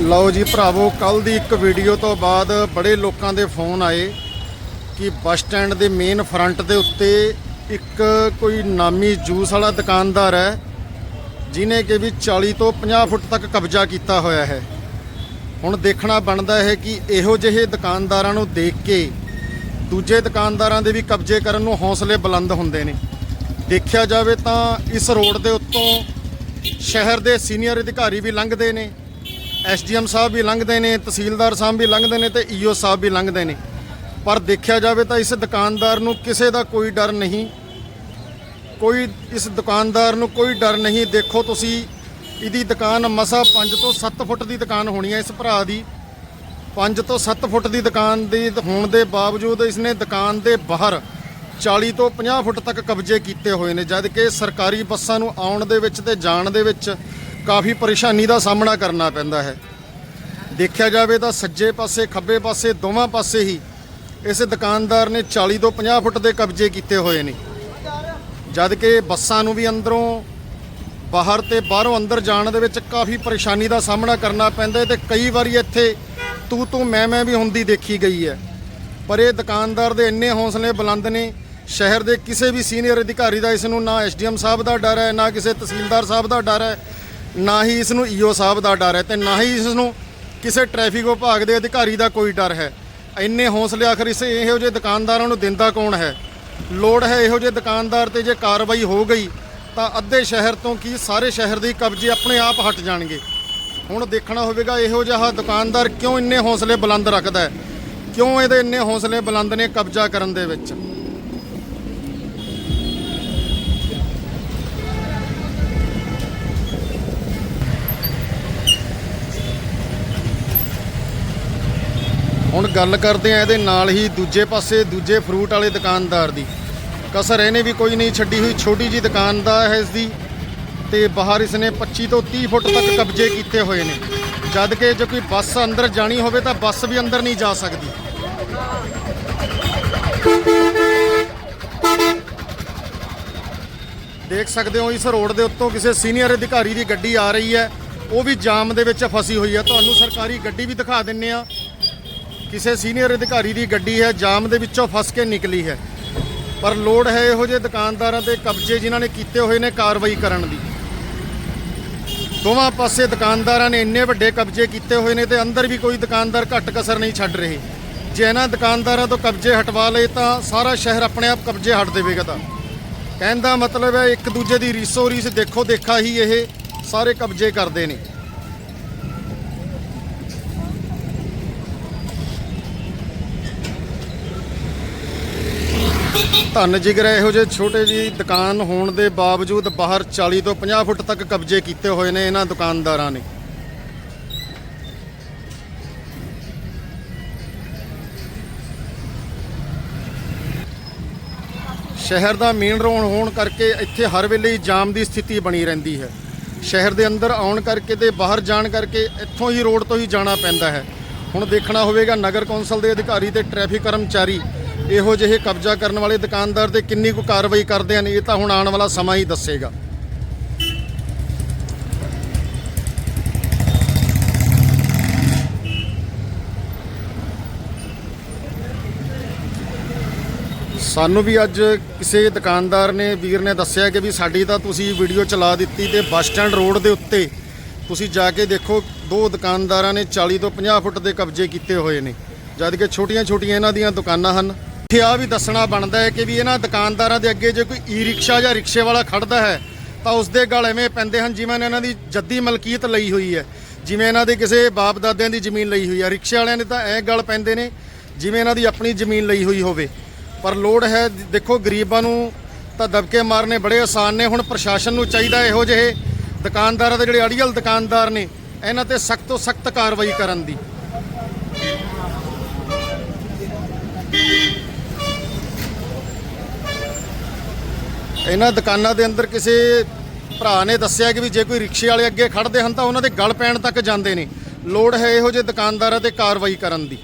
ਲਓ ਜੀ ਭਰਾਵੋ ਕੱਲ ਦੀ ਇੱਕ ਵੀਡੀਓ ਤੋਂ ਬਾਅਦ ਬੜੇ ਲੋਕਾਂ ਦੇ ਫੋਨ ਆਏ ਕਿ ਬੱਸ ਸਟੈਂਡ ਦੇ ਮੇਨ ਫਰੰਟ ਦੇ ਉੱਤੇ ਇੱਕ ਕੋਈ ਨਾਮੀ ਜੂਸ ਵਾਲਾ ਦੁਕਾਨਦਾਰ ਹੈ ਜਿਨੇ ਕਿ ਵੀ 40 ਤੋਂ 50 ਫੁੱਟ ਤੱਕ ਕਬਜ਼ਾ ਕੀਤਾ ਹੋਇਆ ਹੈ। ਹੁਣ ਦੇਖਣਾ ਬਣਦਾ ਹੈ ਕਿ ਇਹੋ ਜਿਹੇ ਦੁਕਾਨਦਾਰਾਂ ਨੂੰ ਦੇਖ ਕੇ ਦੂਜੇ ਦੁਕਾਨਦਾਰਾਂ ਦੇ ਵੀ ਕਬਜ਼ੇ ਕਰਨ ਨੂੰ ਹੌਸਲੇ ਬੁਲੰਦ ਹੁੰਦੇ ਨੇ। ਦੇਖਿਆ ਜਾਵੇ ਤਾਂ ਇਸ ਰੋਡ ਦੇ ਉੱਤੋਂ ਸ਼ਹਿਰ ਦੇ ਸੀਨੀਅਰ ਅਧਿਕਾਰੀ ਵੀ ਲੰਘਦੇ ਨੇ ਐਸਡੀਐਮ ਸਾਹਿਬ ਵੀ ਲੰਘਦੇ ਨੇ, ਤਹਿਸੀਲਦਾਰ ਸਾਹਿਬ ਵੀ ਲੰਘਦੇ ਨੇ ਤੇ ਈਓ ਸਾਹਿਬ ਵੀ ਲੰਘਦੇ ਨੇ। ਪਰ ਦੇਖਿਆ ਜਾਵੇ ਤਾਂ ਇਸ ਦੁਕਾਨਦਾਰ ਨੂੰ ਕਿਸੇ ਦਾ ਕੋਈ ਡਰ ਨਹੀਂ। ਕੋਈ ਇਸ ਦੁਕਾਨਦਾਰ ਨੂੰ ਕੋਈ ਡਰ ਨਹੀਂ। ਦੇਖੋ ਤੁਸੀਂ, ਇਹਦੀ ਦੁਕਾਨ ਮਸਾ 5 ਤੋਂ 7 ਫੁੱਟ ਦੀ ਦੁਕਾਨ ਹੋਣੀ ਹੈ ਇਸ ਭਰਾ ਦੀ। 5 ਤੋਂ 7 ਫੁੱਟ ਦੀ ਦੁਕਾਨ ਦੀ ਹੋਣ ਦੇ ਬਾਵਜੂਦ ਇਸਨੇ ਦੁਕਾਨ ਦੇ ਬਾਹਰ 40 ਤੋਂ 50 ਫੁੱਟ ਤੱਕ ਕਬਜ਼ੇ ਕੀਤੇ ਹੋਏ ਨੇ। ਜਦ ਕਿ ਸਰਕਾਰੀ ਬੱਸਾਂ ਨੂੰ ਆਉਣ ਦੇ ਵਿੱਚ ਤੇ ਜਾਣ ਦੇ ਵਿੱਚ ਕਾਫੀ ਪਰੇਸ਼ਾਨੀ ਦਾ ਸਾਹਮਣਾ ਕਰਨਾ ਪੈਂਦਾ ਹੈ। ਦੇਖਿਆ ਜਾਵੇ ਤਾਂ ਸੱਜੇ ਪਾਸੇ, ਖੱਬੇ ਪਾਸੇ, ਦੋਵਾਂ ਪਾਸੇ ਹੀ ਇਸ ਦੁਕਾਨਦਾਰ ਨੇ 40 ਤੋਂ 50 ਫੁੱਟ ਦੇ ਕਬਜ਼ੇ ਕੀਤੇ ਹੋਏ ਨੇ। ਜਦ ਕਿ ਬੱਸਾਂ ਨੂੰ ਵੀ ਅੰਦਰੋਂ ਬਾਹਰ ਤੇ ਬਾਹਰੋਂ ਅੰਦਰ ਜਾਣ ਦੇ ਵਿੱਚ ਕਾਫੀ ਪਰੇਸ਼ਾਨੀ ਦਾ ਸਾਹਮਣਾ ਕਰਨਾ ਪੈਂਦਾ ਹੈ ਤੇ ਕਈ ਵਾਰੀ ਇੱਥੇ ਤੂੰ ਤੂੰ, ਮੈਂ ਮੈਂ ਵੀ ਹੁੰਦੀ ਦੇਖੀ ਗਈ ਹੈ। ਪਰ ਇਹ ਦੁਕਾਨਦਾਰ ਦੇ ਇੰਨੇ ਹੌਸਲੇ ਬੁਲੰਦ ਨੇ, ਸ਼ਹਿਰ ਦੇ ਕਿਸੇ ਵੀ ਸੀਨੀਅਰ ਅਧਿਕਾਰੀ ਦਾ ਇਸ ਨੂੰ ਨਾ ਐਸਡੀਐਮ ਸਾਹਿਬ ਦਾ ਡਰ ਹੈ, ਨਾ ਕਿਸੇ ਤਹਿਸੀਲਦਾਰ ਸਾਹਿਬ ਦਾ ਡਰ ਹੈ ਨਾ ਹੀ ਇਸ ਨੂੰ ਈਓ ਸਾਹਿਬ ਦਾ ਡਰ ਹੈ ਤੇ ਨਾ ਹੀ ਇਸ ਨੂੰ ਕਿਸੇ ਟ੍ਰੈਫਿਕ ਵਿਭਾਗ ਦੇ ਅਧਿਕਾਰੀ ਦਾ ਕੋਈ ਡਰ ਹੈ। ਇੰਨੇ ਹੌਸਲੇ ਆਖਰ ਇਸ ਇਹੋ ਜਿਹੇ ਦੁਕਾਨਦਾਰਾਂ ਨੂੰ ਦਿੰਦਾ ਕੌਣ ਹੈ? ਲੋੜ ਹੈ ਇਹੋ ਜਿਹੇ ਦੁਕਾਨਦਾਰ ਤੇ ਜੇ ਕਾਰਵਾਈ ਹੋ ਗਈ, ਤਾਂ ਅੱਧੇ ਸ਼ਹਿਰ ਤੋਂ ਕੀ ਸਾਰੇ ਸ਼ਹਿਰ ਦੇ ਕਬਜ਼ੇ ਆਪਣੇ ਆਪ ਹਟ ਜਾਣਗੇ? ਹੁਣ ਦੇਖਣਾ ਹੋਵੇਗਾ ਇਹੋ ਜਿਹਾ ਦੁਕਾਨਦਾਰ ਕਿਉਂ ਇੰਨੇ ਹੌਸਲੇ ਬੁਲੰਦ ਰੱਖਦਾ ਹੈ? ਕਿਉਂ ਇਹਦੇ ਇੰਨੇ ਹੌਸਲੇ ਬੁਲੰਦ ਨੇ ਕਬਜ਼ਾ ਕਰਨ ਦੇ ਵਿੱਚ? ਹੁਣ ਗੱਲ ਕਰਦੇ ਆ ਇਹਦੇ ਨਾਲ ਹੀ ਦੂਜੇ ਪਾਸੇ ਦੂਜੇ ਫਰੂਟ ਵਾਲੇ ਦੁਕਾਨਦਾਰ ਦੀ। ਕਸਰ ਇਹਨੇ ਵੀ ਕੋਈ ਨਹੀਂ ਛੱਡੀ ਹੋਈ, ਛੋਟੀ ਜੀ ਦੁਕਾਨ ਦਾ ਹੈ ਇਸ ਦੀ। ਤੇ ਬਾਹਰ ਇਸਨੇ 25 ਤੋਂ 30 ਫੁੱਟ ਤੱਕ ਕਬਜ਼ੇ ਕੀਤੇ ਹੋਏ ਨੇ। ਜਦ ਕਿ ਜੇ ਕੋਈ ਬੱਸ ਅੰਦਰ ਜਾਣੀ ਹੋਵੇ ਤਾਂ ਬੱਸ ਵੀ ਅੰਦਰ ਨਹੀਂ ਜਾ ਸਕਦੀ। ਦੇਖ ਸਕਦੇ ਹੋ ਇਸ ਰੋਡ ਦੇ ਉੱਤੋਂ ਕਿਸੇ ਸੀਨੀਅਰ ਅਧਿਕਾਰੀ ਦੀ ਗੱਡੀ ਆ ਰਹੀ ਹੈ। ਉਹ ਵੀ ਜਾਮ ਦੇ ਵਿੱਚ ਫਸੀ ਹੋਈ ਹੈ ਤੁਹਾਨੂੰ ਸਰਕਾਰੀ ਗੱਡੀ ਵੀ ਦਿਖਾ ਦਿੰਨੇ ਆ। ਕਿਸੇ ਸੀਨੀਅਰ ਅਧਿਕਾਰੀ ਦੀ ਗੱਡੀ ਹੈ, ਜਾਮ ਦੇ ਵਿੱਚੋਂ ਫਸ ਕੇ ਨਿਕਲੀ ਹੈ। ਪਰ ਲੋੜ ਹੈ ਇਹੋ ਜਿਹੇ ਦੁਕਾਨਦਾਰਾਂ ਤੇ ਕਬਜ਼ੇ ਜਿਨ੍ਹਾਂ ਨੇ ਕੀਤੇ ਹੋਏ ਨੇ ਕਾਰਵਾਈ ਕਰਨ ਦੀ। ਦੋਵਾਂ ਪਾਸੇ ਦੁਕਾਨਦਾਰਾਂ ਨੇ ਇੰਨੇ ਵੱਡੇ ਕਬਜ਼ੇ ਕੀਤੇ ਹੋਏ ਨੇ ਤੇ ਅੰਦਰ ਵੀ ਕੋਈ ਦੁਕਾਨਦਾਰ ਘੱਟ ਕਸਰ ਨਹੀਂ ਛੱਡ ਰਹੇ। ਜੇ ਇਹਨਾਂ ਦੁਕਾਨਦਾਰਾਂ ਤੋਂ ਕਬਜ਼ੇ ਹਟਵਾ ਲਏ ਤਾਂ ਸਾਰਾ ਸ਼ਹਿਰ ਆਪਣੇ ਆਪ ਕਬਜ਼ੇ ਹਟ ਦੇਵੇਗਾ ਤਾਂ। ਕਹਿਣ ਦਾ ਮਤਲਬ ਹੈ, ਇੱਕ ਦੂਜੇ ਦੀ ਰੀਸੋ ਰੀਸ ਦੇਖੋ ਦੇਖਾ ਹੀ ਇਹ ਸਾਰੇ ਕਬਜ਼ੇ ਕਰਦੇ ਨੇ। ਧੰਨ ਜਿਗਰ ਇਹੋ ਜਿਹੇ ਛੋਟੇ ਜੀ ਦੁਕਾਨ ਹੋਣ ਦੇ ਬਾਵਜੂਦ ਬਾਹਰ 40 ਤੋਂ 50 ਫੁੱਟ ਤੱਕ ਕਬਜ਼ੇ ਕੀਤੇ ਹੋਏ ਨੇ ਇਹਨਾਂ ਦੁਕਾਨਦਾਰਾਂ ਨੇ। ਸ਼ਹਿਰ ਦਾ ਮੇਨ ਰੋਡ ਹੋਣ ਕਰਕੇ ਇੱਥੇ ਹਰ ਵੇਲੇ ਜਾਮ ਦੀ ਸਥਿਤੀ ਬਣੀ ਰਹਿੰਦੀ ਹੈ। ਸ਼ਹਿਰ ਦੇ ਅੰਦਰ ਆਉਣ ਕਰਕੇ ਤੇ ਬਾਹਰ ਜਾਣ ਕਰਕੇ ਇੱਥੋਂ ਹੀ ਰੋਡ ਤੋਂ ਹੀ ਜਾਣਾ ਪੈਂਦਾ ਹੈ। ਹੁਣ ਦੇਖਣਾ ਹੋਵੇਗਾ ਨਗਰ ਕੌਂਸਲ ਦੇ ਅਧਿਕਾਰੀ ਤੇ ਟ੍ਰੈਫਿਕ ਕਰਮਚਾਰੀ ਇਹੋ ਜਿਹੇ ਕਬਜ਼ਾ ਕਰਨ ਵਾਲੇ ਦੁਕਾਨਦਾਰ ਤੇ ਕਿੰਨੀ ਕੁ ਕਾਰਵਾਈ ਕਰਦੇ ਹਨ, ਇਹ ਤਾਂ ਹੁਣ ਆਉਣ ਵਾਲਾ ਸਮਾਂ ਹੀ ਦੱਸੇਗਾ। ਸਾਨੂੰ ਵੀ ਅੱਜ ਕਿਸੇ ਦੁਕਾਨਦਾਰ ਨੇ, ਵੀਰ ਨੇ ਦੱਸਿਆ ਕਿ ਵੀ ਸਾਡੀ ਤਾਂ ਤੁਸੀਂ ਵੀਡੀਓ ਚਲਾ ਦਿੱਤੀ ਤੇ ਬੱਸ ਸਟੈਂਡ ਰੋਡ ਦੇ ਉੱਤੇ ਤੁਸੀਂ ਜਾ ਕੇ ਦੇਖੋ, ਦੋ ਦੁਕਾਨਦਾਰਾਂ ਨੇ 40 ਤੋਂ 50 ਫੁੱਟ ਦੇ ਕਬਜ਼ੇ ਕੀਤੇ ਹੋਏ ਨੇ। ਜਦ ਕਿ ਛੋਟੀਆਂ-ਛੋਟੀਆਂ ਇਹਨਾਂ ਦੀਆਂ ਦੁਕਾਨਾਂ ਹਨ। ਇੱਥੇ ਆ ਵੀ ਦੱਸਣਾ ਬਣਦਾ ਹੈ ਕਿ ਵੀ ਇਹਨਾਂ ਦੁਕਾਨਦਾਰਾਂ ਦੇ ਅੱਗੇ ਜੇ ਕੋਈ ਈ ਰਿਕਸ਼ਾ ਜਾਂ ਰਿਕਸ਼ੇ ਵਾਲਾ ਖੜਦਾ ਹੈ, ਤਾਂ ਉਸ ਦੇ ਗਲ ਐਵੇਂ ਪੈਂਦੇ ਹਨ ਜਿਵੇਂ ਇਹਨਾਂ ਦੀ ਜੱਦੀ ਮਲਕੀਅਤ ਲਈ ਹੋਈ ਹੈ। ਜਿਵੇਂ ਇਹਨਾਂ ਦੇ ਕਿਸੇ ਬਾਪ ਦਾਦਿਆਂ ਦੀ ਜ਼ਮੀਨ ਲਈ ਹੋਈ ਹੈ। ਰਿਕਸ਼ੇ ਵਾਲਿਆਂ ਨੇ ਤਾਂ ਐ ਗਲ ਪੈਂਦੇ ਨੇ ਜਿਵੇਂ ਇਹਨਾਂ ਦੀ ਆਪਣੀ ਜ਼ਮੀਨ ਲਈ ਹੋਈ ਹੋਵੇ। ਪਰ ਲੋੜ ਹੈ, ਦੇਖੋ ਗਰੀਬਾਂ ਨੂੰ ਤਾਂ ਦਬਕੇ ਮਾਰਨੇ ਬੜੇ ਆਸਾਨ ਨੇ। ਹੁਣ ਪ੍ਰਸ਼ਾਸਨ ਨੂੰ ਚਾਹੀਦਾ ਇਹੋ ਜਿਹੇ ਦੁਕਾਨਦਾਰਾਂ ਦੇ ਜਿਹੜੇ ਅੜੀਅਲ ਦੁਕਾਨਦਾਰ ਨੇ, ਇਹਨਾਂ ਤੇ ਸਖਤ ਤੋਂ ਸਖਤ ਕਾਰਵਾਈ ਕਰਨ ਦੀ। ਇਹਨਾਂ ਦੁਕਾਨਾਂ ਦੇ ਅੰਦਰ ਕਿਸੇ ਭਰਾ ਨੇ ਦੱਸਿਆ ਕਿ ਵੀ ਜੇ ਕੋਈ ਰਿਕਸ਼ੇ ਵਾਲੇ ਅੱਗੇ ਖੜਦੇ ਹਨ ਤਾਂ ਉਹਨਾਂ ਦੇ ਗਲ ਪੈਣ ਤੱਕ ਜਾਂਦੇ ਨੇ। ਲੋੜ ਹੈ ਇਹੋ ਜਿਹੇ ਦੁਕਾਨਦਾਰਾਂ ਤੇ ਕਾਰਵਾਈ ਕਰਨ ਦੀ।